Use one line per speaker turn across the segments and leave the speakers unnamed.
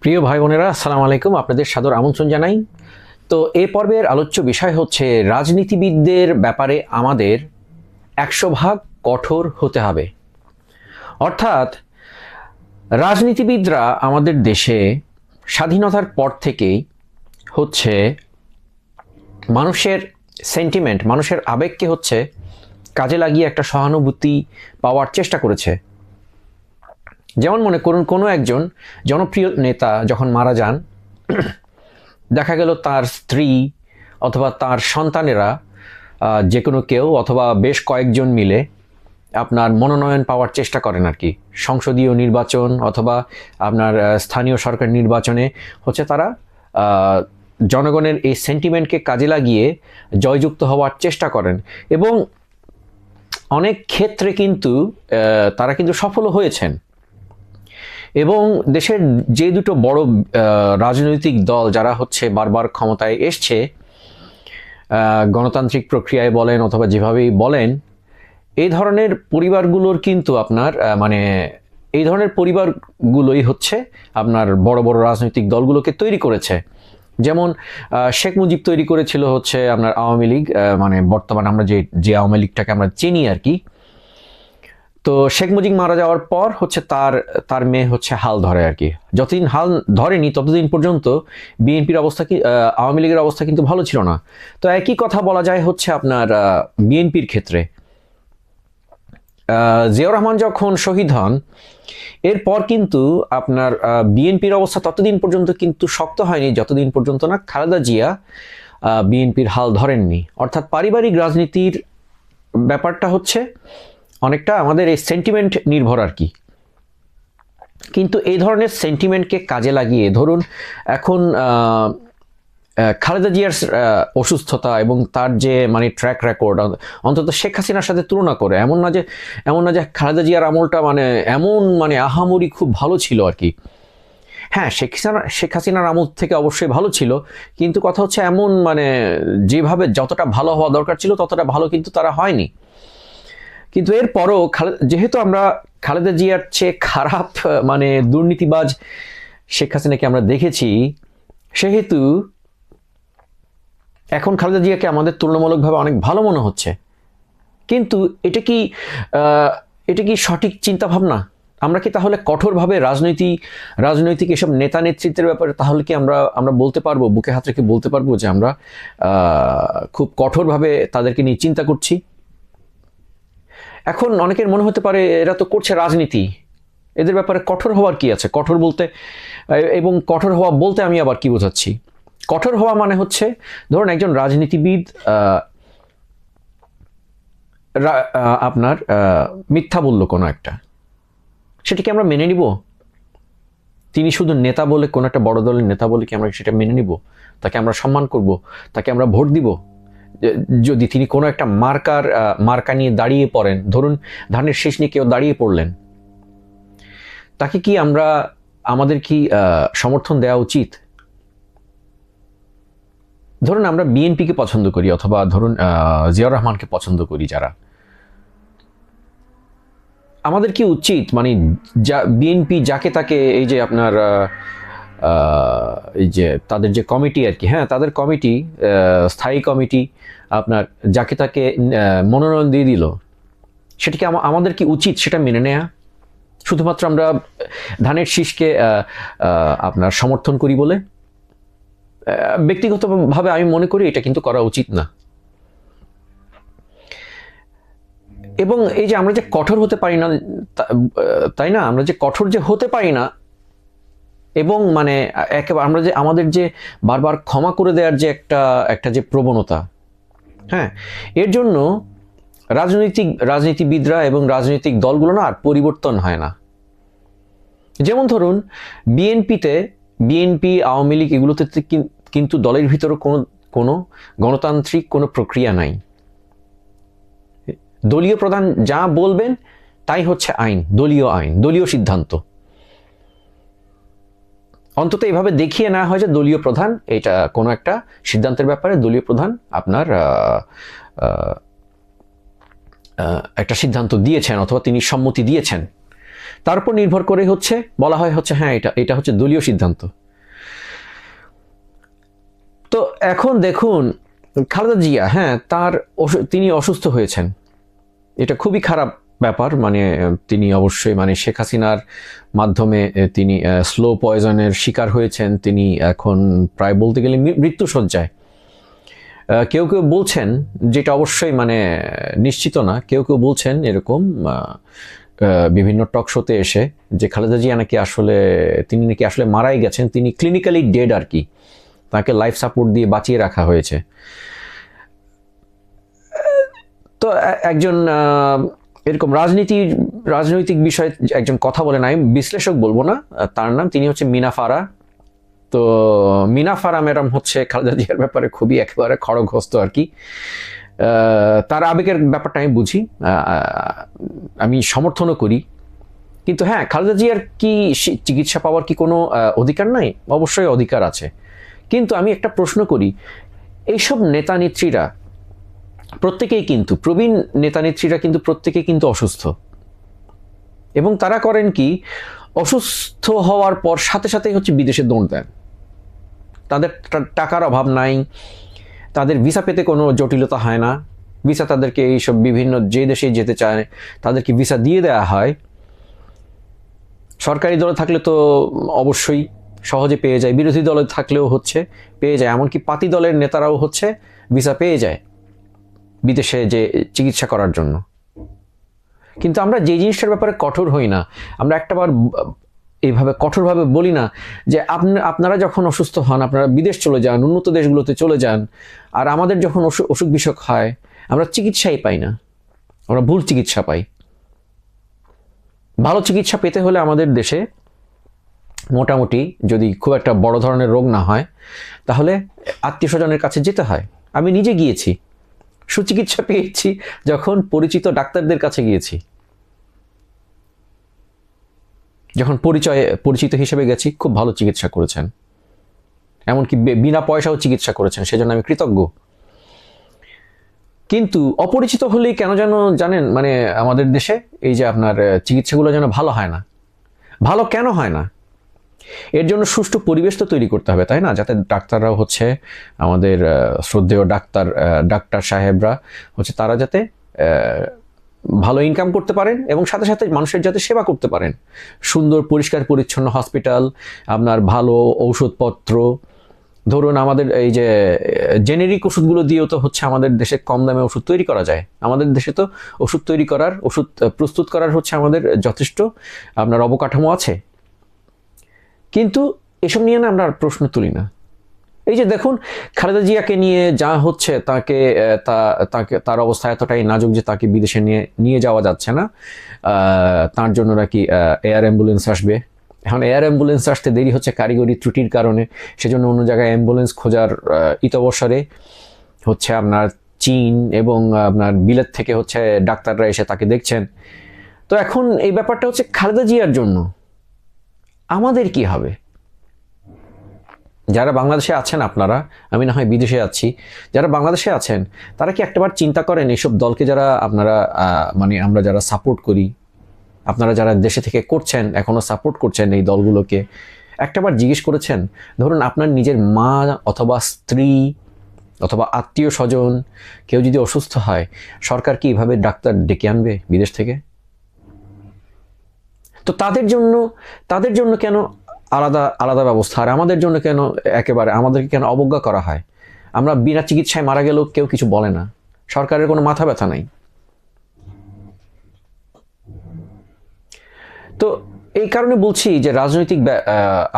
প্রিয় ভাই বোনেরা আসসালামু আলাইকুম। আপনাদের সাদর আমন্ত্রণ জানাই। তো এ পর্বের আলোচ্য বিষয় হচ্ছে, রাজনীতিবিদদের ব্যাপারে আমাদের একশো ভাগ কঠোর হতে হবে। অর্থাৎ, রাজনীতিবিদরা আমাদের দেশে স্বাধীনতার পর থেকেই হচ্ছে মানুষের সেন্টিমেন্ট মানুষের আবেগকে হচ্ছে কাজে লাগিয়ে একটা সহানুভূতি পাওয়ার চেষ্টা করেছে। যেমন মনে করুন কোনো একজন জনপ্রিয় নেতা যখন মারা যান, দেখা গেল তার স্ত্রী অথবা তার সন্তানেরা যে কোনো কেউ অথবা বেশ কয়েকজন মিলে আপনার মনোনয়ন পাওয়ার চেষ্টা করেন আর কি। সংসদীয় নির্বাচন অথবা আপনার স্থানীয় সরকার নির্বাচনে হচ্ছে তারা জনগণের এই সেন্টিমেন্টকে কাজে লাগিয়ে জয়যুক্ত হওয়ার চেষ্টা করেন। এবং অনেক ক্ষেত্রে কিন্তু তারা কিন্তু সফলও হয়েছেন। এবং দেশের যে দুটো বড় রাজনৈতিক দল যারা হচ্ছে বারবার ক্ষমতায় এসছে গণতান্ত্রিক প্রক্রিয়ায় বলেন অথবা যেভাবেই বলেন, এই ধরনের পরিবারগুলোর কিন্তু আপনার মানে এই ধরনের পরিবারগুলোই হচ্ছে আপনার বড় বড় রাজনৈতিক দলগুলোকে তৈরি করেছে। যেমন শেখ মুজিব তৈরি করেছিল হচ্ছে আপনার আওয়ামী লীগ মানে বর্তমান আমরা যে যে আওয়ামী লীগটাকে আমরা চিনি আর কি তো শেখ মুজিব মারা যাওয়ার পর হচ্ছে তার তার মেয়ে হচ্ছে হাল ধরে আর কি। যতদিন হাল ধরেনি, ততদিন পর্যন্ত বিএনপির অবস্থা কি আওয়ামী লীগের অবস্থা কিন্তু ভালো ছিল না। তো একই কথা বলা যায় হচ্ছে আপনার বিএনপির ক্ষেত্রে। জিয়াউর রহমান যখন শহীদ হন, এরপর কিন্তু আপনার বিএনপির অবস্থা ততদিন পর্যন্ত কিন্তু শক্ত হয়নি, যতদিন পর্যন্ত না খালেদা জিয়া বিএনপির হাল ধরেননি। অর্থাৎ পারিবারিক রাজনীতির ব্যাপারটা হচ্ছে অনেকটা আমাদের এই সেন্টিমেন্ট নির্ভর আর কি। কিন্তু এই ধরনের সেন্টিমেন্টকে কাজে লাগিয়ে, ধরুন এখন খালেদা জিয়ার অসুস্থতা এবং তার যে মানে ট্র্যাক রেকর্ড অন্তত শেখ হাসিনার সাথে তুলনা করে, এমন না যে, এমন না যে খালেদা জিয়ার আমলটা মানে এমন মানে আহামরি খুব ভালো ছিল আর কি। হ্যাঁ শেখ হাসিনা, শেখ হাসিনার আমল থেকে অবশ্যই ভালো ছিল, কিন্তু কথা হচ্ছে এমন মানে যেভাবে যতটা ভালো হওয়া দরকার ছিল, ততটা ভালো কিন্তু তারা হয়নি। কিন্তু এরপরও যেহেতু আমরা খালেদা জিয়ার চেয়ে খারাপ মানে দুর্নীতিবাজ শেখ হাসিনাকে আমরা দেখেছি, সেহেতু এখন খালেদা জিয়াকে আমাদের তুলনামূলকভাবে অনেক ভালো মনে হচ্ছে। কিন্তু এটা কি এটা কি সঠিক চিন্তা ভাবনা আমরা কি তাহলে কঠোরভাবে রাজনীতি, রাজনৈতিক এসব নেতা নেতৃত্বের ব্যাপারে তাহলে কি আমরা আমরা বলতে পারব, বুকে হাত রেখে বলতে পারব যে আমরা খুব কঠোরভাবে তাদেরকে নিয়ে চিন্তা করছি? এখন অনেকের মনে হতে পারে এরা তো করছে রাজনীতি। এদের ব্যাপারে কঠোর হওয়ার কি আছে? কঠোর বলতে, এবং কঠোর হওয়া বলতে আমি আবার কি বোঝাচ্ছি? কঠোর হওয়া মানে হচ্ছে, ধরুন একজন রাজনীতিবিদ আপনার মিথ্যা বলল কোনো একটা। সেটাকে আমরা মেনে নিব? তিনি শুধু নেতা বলে, কোনো একটা বড় দলের নেতা বলে কি আমরা সেটা মেনে নিব? তাকে আমরা সম্মান করব? তাকে আমরা ভোট দিব? যদি তিনি কোনো একটা মার্কার মার্কা নিয়ে দাঁড়িয়ে পড়েন, ধরুন ধানের শেষ নিয়ে কেউ দাঁড়িয়ে পড়লেন, তাকে কি আমরা, আমাদের কি সমর্থন দেওয়া উচিত? ধরুন আমরা বিএনপিকে পছন্দ করি, অথবা ধরুন জিয়াউর রহমানকে পছন্দ করি যারা। আমাদের কি উচিত? মানে যা, বিএনপি যাকে তাকে, এই যে আপনার এই যে তাদের যে কমিটি আর কি হ্যাঁ তাদের কমিটি স্থায়ী কমিটি আপনার যাকে তাকে মনোনয়ন দিয়ে দিল, সেটা কি আমাদের কি উচিত সেটা মেনে নেয়া? শুধুমাত্র আমরা ধানের শীষকে আপনার সমর্থন করি বলে? ব্যক্তিগতভাবে আমি মনে করি এটা কিন্তু করা উচিত না। এবং এই যে আমরা যে কঠোর হতে পারি না তাই না? আমরা যে কঠোর যে হতে পারি না এবং মানে একেবারে আমরা যে, আমাদের যে বারবার ক্ষমা করে দেওয়ার যে একটা একটা যে প্রবণতা হ্যাঁ এর জন্য রাজনৈতিক, রাজনীতিবিদরা এবং রাজনৈতিক দলগুলো না আর পরিবর্তন হয় না। যেমন ধরুন, বিএনপিতে, বিএনপি, আওয়ামী লীগ এগুলোতে কিন্তু দলের ভিতরে কোনো কোনো গণতান্ত্রিক কোনো প্রক্রিয়া নাই। দলীয় প্রধান যা বলবেন, তাই হচ্ছে আইন, দলীয় আইন, দলীয় সিদ্ধান্ত। অন্তত এভাবে দেখিয়ে নেওয়া হয় যে দলীয় প্রধান, এটা কোনো একটা সিদ্ধান্তের ব্যাপারে দলীয় প্রধান আপনার একটা সিদ্ধান্ত দিয়েছেন অথবা তিনি সম্মতি দিয়েছেন। তার উপর নির্ভর করে হচ্ছে, বলা হয় হচ্ছে হ্যাঁ এটা এটা হচ্ছে দলীয় সিদ্ধান্ত। তো এখন দেখুন, খালেদা জিয়া হ্যাঁ তার তিনি অসুস্থ হয়েছেন। এটা খুবই খারাপ ব্যাপার মানে তিনি অবশ্যই মানে শেখ হাসিনার মাধ্যমে তিনি স্লো পয়জনের শিকার হয়েছেন। তিনি এখন প্রায় বলতে গেলে মৃ- মৃত্যুসজ্জায়। কেউ কেউ বলছেন, যেটা অবশ্যই মানে নিশ্চিত না, কেউ কেউ বলছেন এরকম বিভিন্ন টক শোতে এসে যে খালেদা জিয়া নাকি আসলে, তিনি নাকি আসলে মারাই গেছেন, তিনি ক্লিনিক্যালি ডেড আর কি। তাকে লাইফ সাপোর্ট দিয়ে বাঁচিয়ে রাখা হয়েছে। তো একজন এরকম রাজনীতির রাজনৈতিক বিষয়ে একজন কথা বলেন, আমি বিশ্লেষক বলব না তার নাম, তিনি হচ্ছে মিনা ফারা। তো, মিনা ফারা ম্যাডাম হচ্ছে খালেদা জিয়ার ব্যাপারে খুবই একেবারে খড়গহস্ত আর কি। তার আবেগের ব্যাপারটা আমি বুঝি আমি সমর্থনও করি। কিন্তু হ্যাঁ খালেদা জিয়ার কি চিকিৎসা পাওয়ার কি কোনো অধিকার নাই? অবশ্যই অধিকার আছে। কিন্তু আমি একটা প্রশ্ন করি, এইসব নেতা নেত্রীরা প্রত্যেকেই কিন্তু, প্রবীণ নেতা নেত্রীরা কিন্তু প্রত্যেকেই কিন্তু অসুস্থ। এবং তারা করেন কি, অসুস্থ হওয়ার পর সাথে সাথেই হচ্ছে বিদেশে দৌড় দেন। তাদের টাকার অভাব নাই, তাদের ভিসা পেতে কোনো জটিলতা হয় না। ভিসা তাদেরকে এইসব বিভিন্ন যে দেশে যেতে চায়, তাদেরকে ভিসা দিয়ে দেওয়া হয়। সরকারি দলে থাকলে তো অবশ্যই সহজে পেয়ে যায়, বিরোধী দলে থাকলেও হচ্ছে, পেয়ে যায়। এমনকি পাতি দলের নেতারাও হচ্ছে, ভিসা পেয়ে যায়। বিদেশে যে চিকিৎসা করার জন্য। কিন্তু আমরা যে জিনিসটার ব্যাপারে কঠোর হই না, আমরা একটাবার এইভাবে কঠোরভাবে বলি না যে আপনি, আপনারা যখন অসুস্থ হন, আপনারা বিদেশ চলে যান, উন্নত দেশগুলোতে চলে যান, আর আমাদের যখন অসুখ অসুখ বিসুখ হয়, আমরা চিকিৎসাই পাই না। আমরা ভুল চিকিৎসা পাই। ভালো চিকিৎসা পেতে হলে আমাদের দেশে মোটামুটি যদি খুব একটা বড় ধরনের রোগ না হয়, তাহলে আত্মীয় স্বজনের কাছে যেতে হয়। আমি নিজে গিয়েছি। সুচিকিৎসা পেয়েছি, যখন পরিচিত ডাক্তারদের কাছে গিয়েছি। যখন পরিচয়ে, পরিচিত হিসেবে গেছি, খুব ভালো চিকিৎসা করেছেন। এমনকি বিনা পয়সাও চিকিৎসা করেছেন, সেজন্য আমি কৃতজ্ঞ। কিন্তু অপরিচিত হলেই কেন যেন জানেন মানে আমাদের দেশে এই যে আপনার চিকিৎসাগুলো যেন ভালো হয় না। ভালো কেন হয় না? এর জন্য সুষ্ঠু পরিবেশ তো তৈরি করতে হবে, তাই না? যাতে ডাক্তাররাও হচ্ছে আমাদের শ্রদ্ধেয় ডাক্তার ডাক্তার সাহেবরা হচ্ছে তারা যাতে ভালো ইনকাম করতে পারেন এবং সাথে সাথে মানুষের যাতে সেবা করতে পারেন। সুন্দর, পরিষ্কার, পরিচ্ছন্ন হসপিটাল আপনার ভালো ঔষধপত্র। ধরুন আমাদের এই যে জেনেরিক ওষুধগুলো দিয়েও তো হচ্ছে আমাদের দেশে কম দামে ওষুধ তৈরি করা যায়। আমাদের দেশে তো ওষুধ তৈরি করার, ওষুধ প্রস্তুত করার হচ্ছে আমাদের যথেষ্ট, আপনার অবকাঠামো আছে। কিন্তু এসব নিয়ে না আমরা আর প্রশ্ন তুলি না। এই যে দেখুন, খালেদা জিয়াকে নিয়ে যা হচ্ছে তাকে তাকে, তার অবস্থা এতটাই নাজুক যে তাকে বিদেশে নিয়ে নিয়ে যাওয়া যাচ্ছে না। তার জন্য নাকি এয়ার অ্যাম্বুলেন্স আসবে। এখন এয়ার অ্যাম্বুলেন্স আসতে দেরি হচ্ছে কারিগরি ত্রুটির কারণে, সেজন্য অন্য জায়গায় অ্যাম্বুলেন্স খোঁজার ইতবসরে হচ্ছে আপনার চীন এবং আপনার বিলেত থেকে হচ্ছে ডাক্তাররা এসে তাকে দেখছেন। তো এখন এই ব্যাপারটা হচ্ছে খালেদা জিয়ার জন্য। আমাদের কি হবে? যারা বাংলাদেশে আছেন আপনারা, আমি না হয় বিদেশে আছি, যারা বাংলাদেশে আছেন, তারা কি একটাবার চিন্তা করেন এইসব দলকে যারা আপনারা মানে আমরা যারা সাপোর্ট করি, আপনারা যারা দেশে থেকে করছেন, এখনও সাপোর্ট করছেন এই দলগুলোকে, একটাবার জিজ্ঞেস করেছেন, ধরুন আপনার নিজের মা অথবা স্ত্রী অথবা আত্মীয় স্বজন কেউ যদি অসুস্থ হয়, সরকার কি এভাবে ডাক্তার ডেকে আনবে বিদেশ থেকে? তো তাদের জন্য তাদের জন্য কেন আলাদা আলাদা ব্যবস্থা? আর আমাদের জন্য কেন একেবারে, আমাদেরকে কেন অবজ্ঞা করা হয়? আমরা বিনা চিকিৎসায় মারা গেলেও কেউ কিছু বলে না। সরকারের কোনো মাথা ব্যথা নাই। তো এই কারণে বলছি যে রাজনৈতিক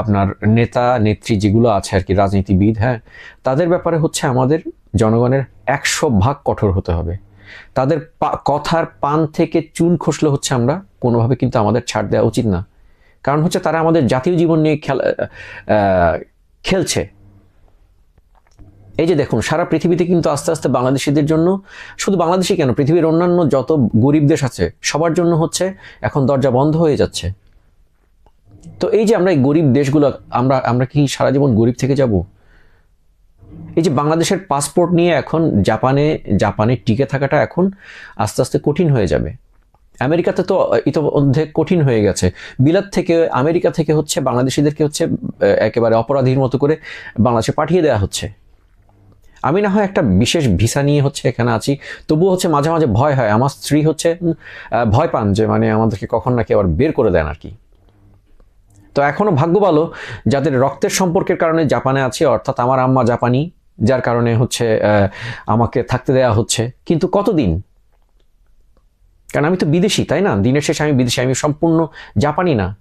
আপনার নেতা, নেত্রী যেগুলো আছে আর কি, রাজনীতিবিদ হ্যাঁ তাদের ব্যাপারে হচ্ছে আমাদের জনগণের একশো ভাগ কঠোর হতে হবে। তাদের কথার পান থেকে চুন খসলে হচ্ছে আমরা কোনোভাবে কিন্তু আমাদের ছাড় দেওয়া উচিত না। কারণ হচ্ছে তারা আমাদের জাতীয় জীবন নিয়ে খেলা খেলছে। এই যে দেখুন, সারা পৃথিবীতে কিন্তু আস্তে আস্তে বাংলাদেশিদের জন্য, শুধু বাংলাদেশি কেন, পৃথিবীর অন্যান্য যত গরিব দেশ আছে, সবার জন্য হচ্ছে এখন দরজা বন্ধ হয়ে যাচ্ছে। তো এই যে আমরা এই গরিব দেশগুলো, আমরা আমরা কি সারা জীবন গরিব থেকে যাব? এই যে বাংলাদেশের পাসপোর্ট নিয়ে এখন জাপানে জাপানে টিকে থাকাটা এখন আস্তে আস্তে কঠিন হয়ে যাবে। আমেরিকাতে তো ইতোমধ্যে কঠিন হয়ে গেছে। বিলাত থেকে আমেরিকা থেকে হচ্ছে বাংলাদেশিদেরকে হচ্ছে একেবারে অপরাধীর মতো করে বাংলাদেশে পাঠিয়ে দেওয়া হচ্ছে। আমি না হয় একটা বিশেষ ভিসা নিয়ে হচ্ছে এখানে আছি, তবুও হচ্ছে মাঝে মাঝে ভয় হয়। আমার স্ত্রী হচ্ছে ভয় পান যে মানে আমাদেরকে কখন নাকি আবার বের করে দেন আর কি। তো এখনও ভাগ্য ভালো, যাদের রক্তের সম্পর্কের কারণে জাপানে আছে, অর্থাৎ আমার আম্মা জাপানি যার কারণে হচ্ছে আমাকে থাকতে দেওয়া হচ্ছে। কিন্তু কতদিন? কারণ আমি তো বিদেশি, তাই না? দিনের শেষে আমি বিদেশি, আমি সম্পূর্ণ জাপানি না।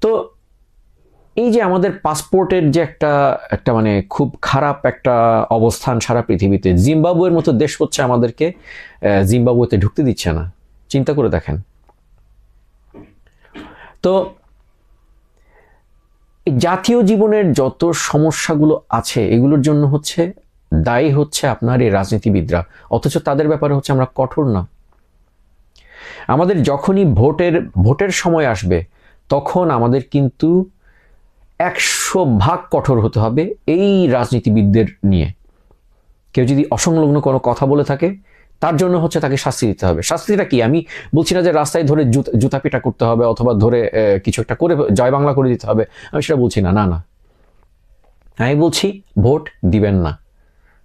তো এই যে আমাদের পাসপোর্টের যে একটা একটা মানে খুব খারাপ একটা অবস্থান সারা পৃথিবীতে, জিম্বাবুয়ের মতো দেশ হচ্ছে আমাদেরকে জিম্বাবুয়েতে ঢুকতে দিচ্ছে না। চিন্তা করে দেখেন। তো জাতীয় জীবনের যত সমস্যাগুলো আছে, এগুলোর জন্য হচ্ছে দায়ী হচ্ছে আপনার এই রাজনীতিবিদরা। অথচ তাদের ব্যাপারে হচ্ছে আমরা কঠোর না। আমাদের যখনই ভোটের ভোটের সময় আসবে, তখন আমাদের কিন্তু একশো ভাগ কঠোর হতে হবে এই রাজনীতিবিদদের নিয়ে। কেউ যদি অসংলগ্ন কোনো কথা বলে থাকে তার জন্য হচ্ছে তাকে শাস্তি দিতে হবে। শাস্তিটা কি? আমি বলছি না যে রাস্তায় ধরে জুতা পিটা করতে হবে অথবা ধরে কিছু একটা করে জয় বাংলা করে দিতে হবে। আমি সেটা বলছি না না না। আমি বলছি ভোট দিবেন না।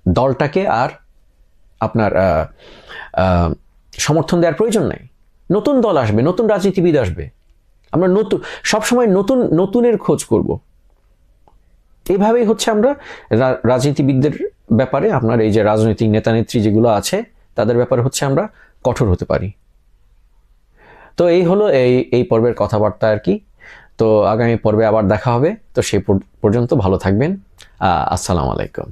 দলটাকে আর আপনার সমর্থন দেওয়ার প্রয়োজন নাই। নতুন দল আসবে, নতুন রাজনীতিবিদ আসবে। আমরা নতুন সবসময় নতুন, নতুনের খোঁজ করব। এভাবেই হচ্ছে আমরা রাজনীতিবিদদের ব্যাপারে আপনার এই যে রাজনৈতিক নেতা নেত্রী যেগুলো আছে তাদের ব্যাপারে হচ্ছে আমরা কঠোর হতে পারি। তো এই হলো এই এই পর্বের কথাবার্তা আর কি। তো আগামী পর্বে আবার দেখা হবে। তো সেই পর্যন্ত ভালো থাকবেন। আসসালামু আলাইকুম।